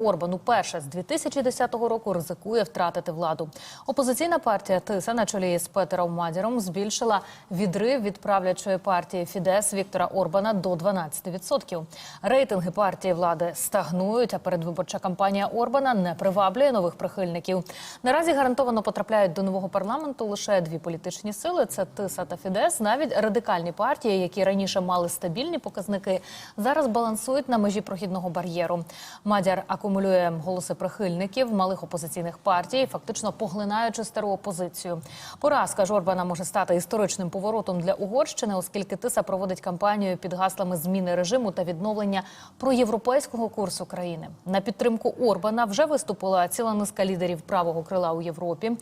Орбан уперше з 2010 року ризикує втратити владу. Опозиційна партія Тиса на чолі з Петером Мадіром збільшила відрив від правлячої партії Фідес Віктора Орбана до 12%. Рейтинги партії влади стагнують, а передвиборча кампанія Орбана не приваблює нових прихильників. Наразі гарантовано потрапляють до нового парламенту лише дві політичні сили: це Тиса та Фідес. Навіть радикальні партії, які раніше мали стабільні показники, зараз балансують на межі прохідного бар'єру. Мадяр акумулює голоси прихильників малих опозиційних партій, фактично поглинаючи стару опозицію. Поразка Жорбана може стати історичним поворотом для Угорщини, оскільки Тиса проводить кампанію під гаслами зміни режиму та відновлення проєвропейського курсу країни. На підтримку Орбана вже виступила ціла низка лідерів правого крила у Європі.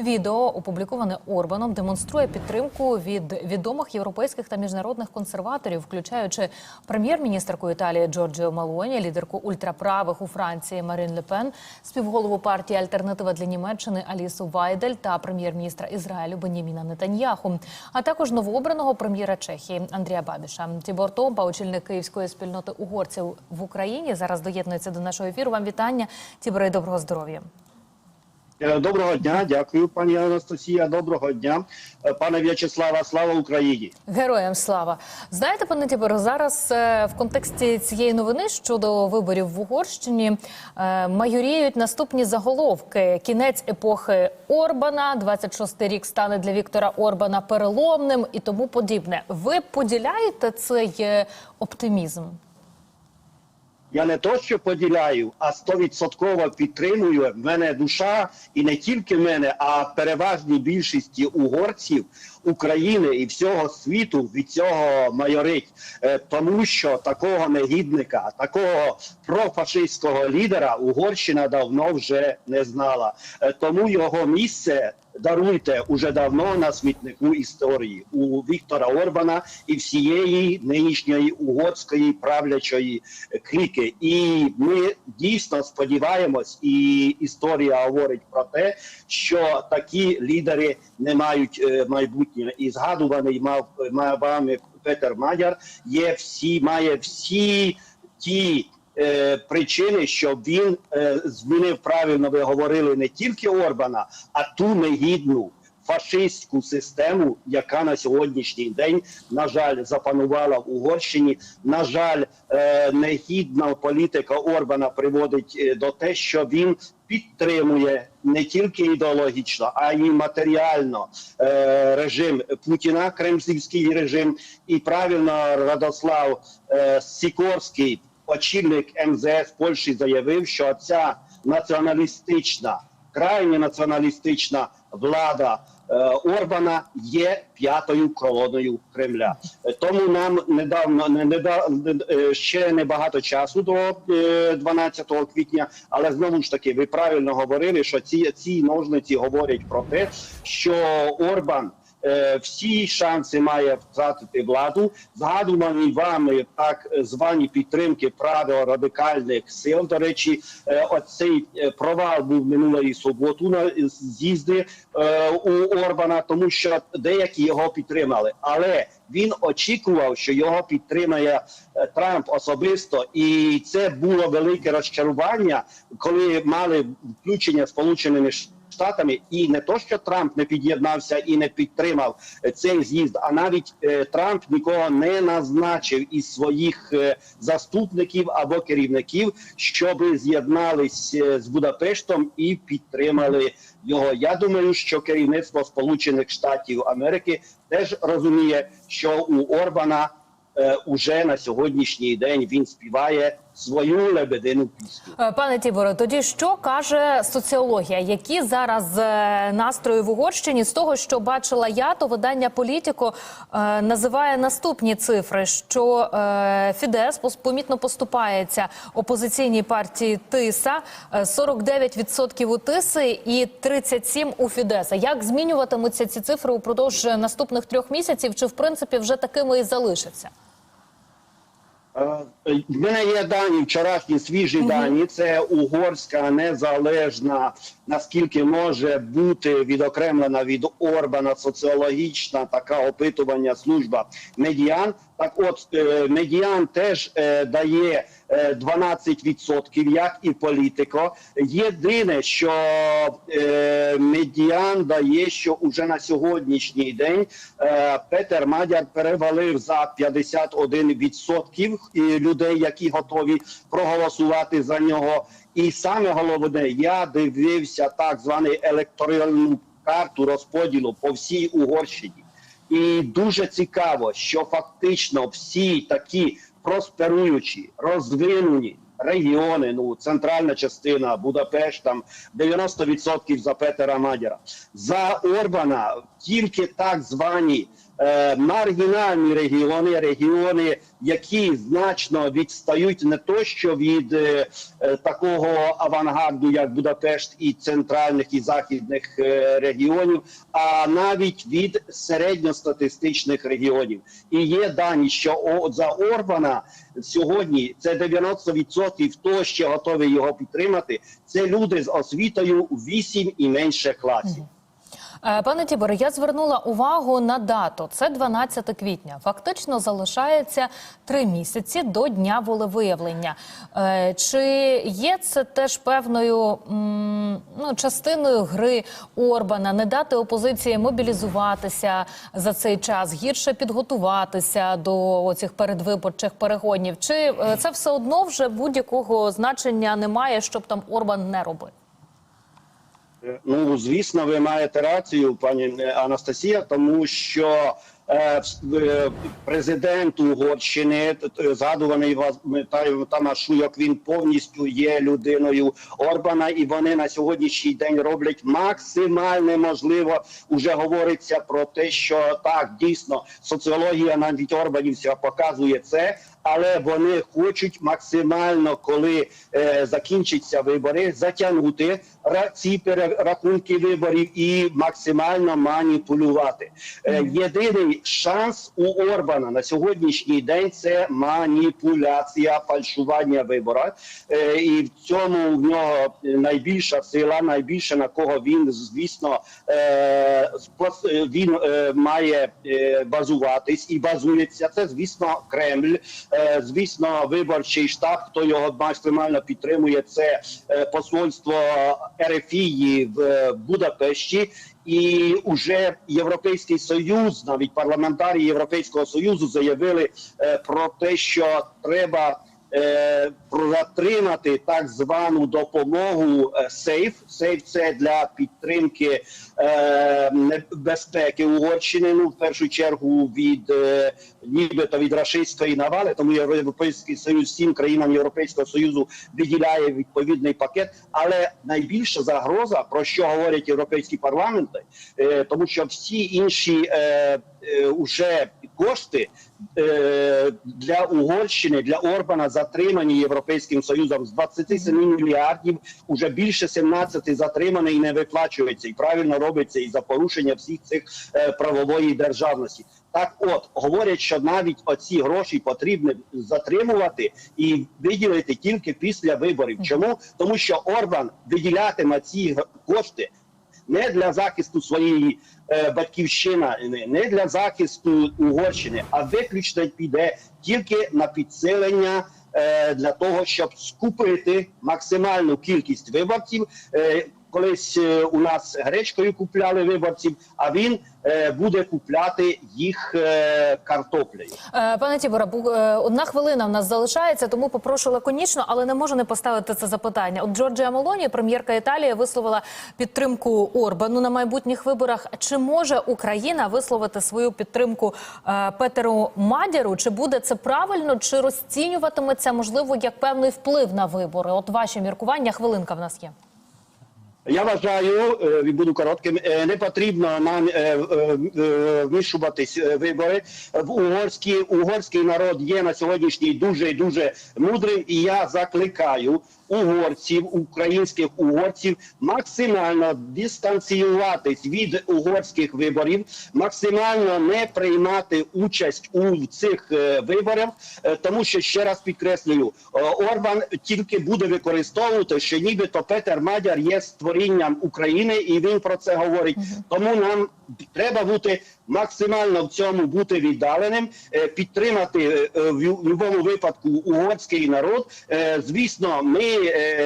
Відео, опубліковане Орбаном, демонструє підтримку від відомих європейських та міжнародних консерваторів, включаючи прем'єр-міністерку Італії Джорджіо Малоні, лідерку ультраправих у Франції Марин Лепен, співголову партії Альтернатива для Німеччини Алісу Вайдель та прем'єр-міністра Ізраїлю Беніміна Нетаньяху, а також новообраного прем'єра Чехії Андрія Бабіша. Тібор Томпа, очільник київської спільноти угорців в Україні, зараз доєднується до нашого ефіру. Вам вітання. Тіборе, доброго здоров'я. Е, Доброго дня, дякую, пані Анастасія. Доброго дня, Е, пане В'ячеслава. Слава Україні! Героям слава знаєте, пане Тіборе, зараз е, в контексті цієї новини щодо виборів в Угорщині майоріють наступні заголовки: кінець епохи Орбана, 26-й рік стане для Віктора Орбана переломним і тому подібне. Ви поділяєте цей оптимізм? Я не то, що поділяю, а стовідсотково підтримую. В мене душа, і не тільки в мене, а переважній більшості угорців України і всього світу від цього майорить, Е, тому що такого негідника, такого профашистського лідера Угорщина давно вже не знала. Е, Тому його місце. Даруйте уже давно на смітнику історії у Віктора Орбана і всієї нинішньої угорської правлячої кліки. І ми дійсно сподіваємось, і історія говорить про те, що такі лідери не мають е, майбутнього. І згадуваний мав мав вами Петер Мадяр є всі, має всі ті. Е, Причини, що він е, змінив правильно, ви говорили не тільки Орбана, а ту негідну фашистську систему, яка на сьогоднішній день, на жаль, запанувала в Угорщині. На жаль, е, негідна політика Орбана приводить е, до те, що він підтримує не тільки ідеологічно, а й матеріально е, режим Путіна, кремлівський режим, і правильно Радослав е, Сікорський, очільник МЗС Польщі, заявив, що ця націоналістична, крайне націоналістична влада. е, Орбана є п'ятою колоною Кремля, Е, тому нам недавно не, е, ще небагато часу до е, 12 квітня. Але знову ж таки, ви правильно говорили, що ці, ці ножниці говорять про те, що Орбан всі шанси має втратити владу. Згадувані вами так звані підтримки право-радикальних сил. До речі, е, оцей е, провал був минулої суботу на з'їзди е, у Орбана, тому що деякі його підтримали, але він очікував, що його підтримає е, Трамп особисто, і це було велике розчарування, коли мали включення Сполученими Штатами, і не то, що Трамп не під'єднався і не підтримав цей з'їзд, а навіть е, Трамп нікого не назначив із своїх е, заступників або керівників, щоб з'єднались е, з Будапештом і підтримали його. Я думаю, що керівництво Сполучених Штатів Америки теж розуміє, що у Орбана уже на сьогоднішній день він співає свою лебедину пісню. Е, Пане Тіборе, тоді що каже соціологія? Які зараз е, настрої в Угорщині з того, що бачила я, то видання Політіко е, називає наступні цифри: що Фідес помітно поступається опозиційній партії Тиса, е, 49% у Тиси і 37% у Фідеса. Як змінюватимуться ці цифри упродовж наступних трьох місяців? Чи в принципі вже такими і залишаться? В мене є дані, вчорашні свіжі дані. Це угорська незалежна, наскільки може бути відокремлена від Орбана соціологічна така опитування служба медіан. Так от е, медіан теж е, дає е, 12%, як і політико. Єдине, що е, медіан дає, що уже на сьогоднішній день е, Петер Мадяр перевалив за 51% і людей, які готові проголосувати за нього. І саме головне, я дивився так звану електоральну карту розподілу по всій Угорщині. І дуже цікаво, що фактично всі такі просперуючі, розвинені регіони, ну центральна частина, Будапешт, там 90% за Петера Мадіра, За Орбана тільки так звані маргінальні регіони, регіони, які значно відстають не то, що від е, е, такого авангарду, як Будапешт, і центральних і західних е, регіонів, а навіть від середньостатистичних регіонів. І є дані, що за Орбана сьогодні це 90% хто ще готовий його підтримати. Це люди з освітою 8 і менше класів. Е, Пане Тіборе, я звернула увагу на дату. Це 12 квітня. Фактично залишається три місяці до дня волевиявлення. Е, Чи є це теж певною ну, частиною гри Орбана не дати опозиції мобілізуватися за цей час, гірше підготуватися до цих передвиборчих перегонів? Чи е, це все одно вже будь-якого значення немає, щоб там Орбан не робив? Ну, звісно, ви маєте рацію, пані Анастасія, тому що е, е, президент Угорщини, згадуваний Михайло Тамашуйок, він повністю є людиною Орбана, і вони на сьогоднішній день роблять максимальне можливо. Уже говориться про те, що так дійсно соціологія навіть Орбанівця показує це. Але вони хочуть максимально, коли е, закінчаться вибори, затягнути ці перерахунки виборів і максимально маніпулювати. Е, єдиний шанс у Орбана на сьогоднішній день це маніпуляція, фальшування вибора. Е, і в цьому в нього найбільша сила, найбільше на кого він, звісно, е, е, він е, має е, базуватись і базується. Це, звісно, Кремль. Е, Звісно, виборчий штаб, хто його максимально підтримує, це е, посольство Ерефії в е, Будапешті. І вже Європейський Союз, навіть парламентарі Європейського Союзу заявили про те, що треба е, затримати так звану допомогу е, сейф. Сейф це для підтримки е, безпеки Угорщини. Ну в першу чергу від е, нібито від рашистської навали. Тому Європейський Союз всім країнам Європейського Союзу виділяє відповідний пакет. Але найбільша загроза, про що говорять європейські парламенти, е, тому що всі інші е, е, уже кошти е, для Угорщини, для Орбана затримані Європейським Союзом з 27 мільярдів. Уже більше 17 затримані і не виплачується. І правильно робиться і за порушення всіх цих е, правової державності. Так, от говорять, що навіть оці гроші потрібно затримувати і виділити тільки після виборів. Чому тому, що Орбан виділятиме ці кошти не для захисту своєї е, батьківщини, не- для захисту Угорщини, а виключно піде тільки на підсилення е, для того, щоб скупити максимальну кількість виборців. Колись е, у нас гречкою купляли виборців, а він е, буде купляти їх е, картоплею. Пане е, одна хвилина в нас залишається, тому попрошу лаконічно, але не можу не поставити це запитання. От Джорджія Молоні, прем'єрка Італії, висловила підтримку Орбану на майбутніх виборах. Чи може Україна висловити свою підтримку Петеру Мадяру? Чи буде це правильно, чи розцінюватиметься можливо як певний вплив на вибори? От ваші міркування. Хвилинка в нас є. Я вважаю, е, і буду коротким. е, Не потрібно нам е, вмішуватись вибори в угорський угорський народ є на сьогоднішній дуже дуже мудрий. і я закликаю угорців, українських угорців, максимально дистанціюватись від угорських виборів, максимально не приймати участь у цих е, виборах, е, тому що ще раз підкреслюю, е, Орбан тільки буде використовувати, що нібито Петер Мадяр є створінням України, і він про це говорить. Тому нам треба бути максимально в цьому бути віддаленим, підтримати в будь-якому випадку угорський народ. Звісно, ми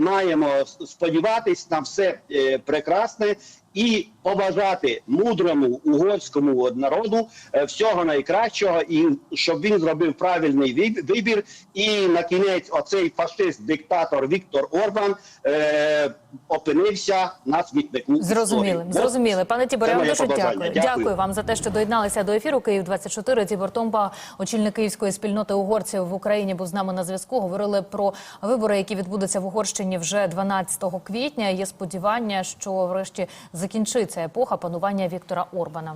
маємо сподіватись на все е, прекрасне. І побажати мудрому угорському народу е, всього найкращого, і щоб він зробив правильний виб- вибір. І на кінець оцей фашист-диктатор Віктор Орбан е, опинився на смітнику. Зрозуміли, зрозуміли. Пане Тіборе, вам дуже побажання. дякую. дякую. вам за те, що доєдналися до ефіру. Київ 24 Тібор Томпа, очільник київської спільноти угорців в Україні, був з нами на зв'язку. Говорили про вибори, які відбудуться в Угорщині вже 12 квітня. Є сподівання, що врешті закінчиться епоха панування Віктора Орбана.